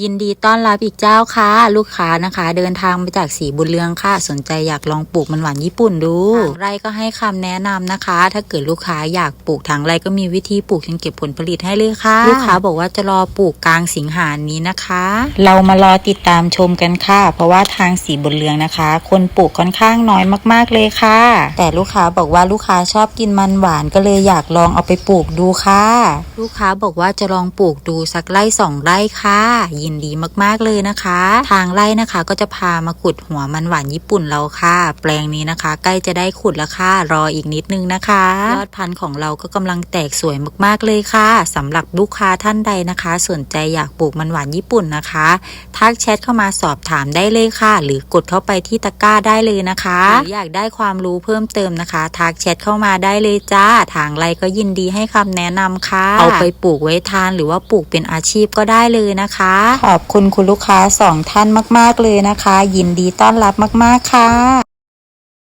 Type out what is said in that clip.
ยินดีต้อนรับอีกเจ้าค่ะ ลูกค้านะคะ เดินทางมาจากสีบุญเรืองค่ะ สนใจอยากลองปลูกมันหวานญี่ปุ่นดูทางไร่ก็ให้คำแนะนำนะคะ ถ้าเกิดลูกค้าอยากปลูกทางไร่ก็มีวิธีปลูกจนเก็บผลผลิตให้เลยค่ะ ลูกค้าบอกว่าจะรอปลูกกลางสิงหานี้นะคะ เรามารอติดตามชมกันค่ะ เพราะว่าทางสีบุญเรืองนะคะ คนปลูกค่อนข้างน้อยมาก ๆเลยค่ะ แต่ลูกค้าบอกว่าลูกค้าชอบกินมันหวานก็เลยอยากลองเอาไปปลูกดูค่ะ ลูกค้าบอกว่าจะลองปลูกดูสักไร่สองไร่ค่ะยินดีมากๆเลยนะคะ ทางไร่นะคะก็จะพามาขุดหัวมันหวานญี่ปุ่นเราค่ะ แปลงนี้นะคะ ใกล้จะได้ขุดแล้วค่ะรออีกนิดนึงนะคะยอดพันธุ์ของเราก็กำลังแตกสวยมากๆเลยค่ะสำหรับลูกค้าท่านใดนะคะ สนใจอยากปลูกมันหวานญี่ปุ่นนะคะทักแชทเข้ามาสอบถามได้เลยค่ะ หรือกดเข้าไปที่ตะกร้าได้เลยนะคะหรืออยากได้ความรู้เพิ่มเติมนะคะทักแชทเข้ามาได้เลยจ้า ทางไรก็ยินดีให้คำแนะนำค่ะ เอาไปปลูกไว้ทานหรือว่าปลูกเป็นอาชีพก็ได้เลยนะคะขอบคุณคุณลูกค้าสองท่านมาก ๆ เลยนะคะ ยินดีต้อนรับมาก ๆ ค่ะ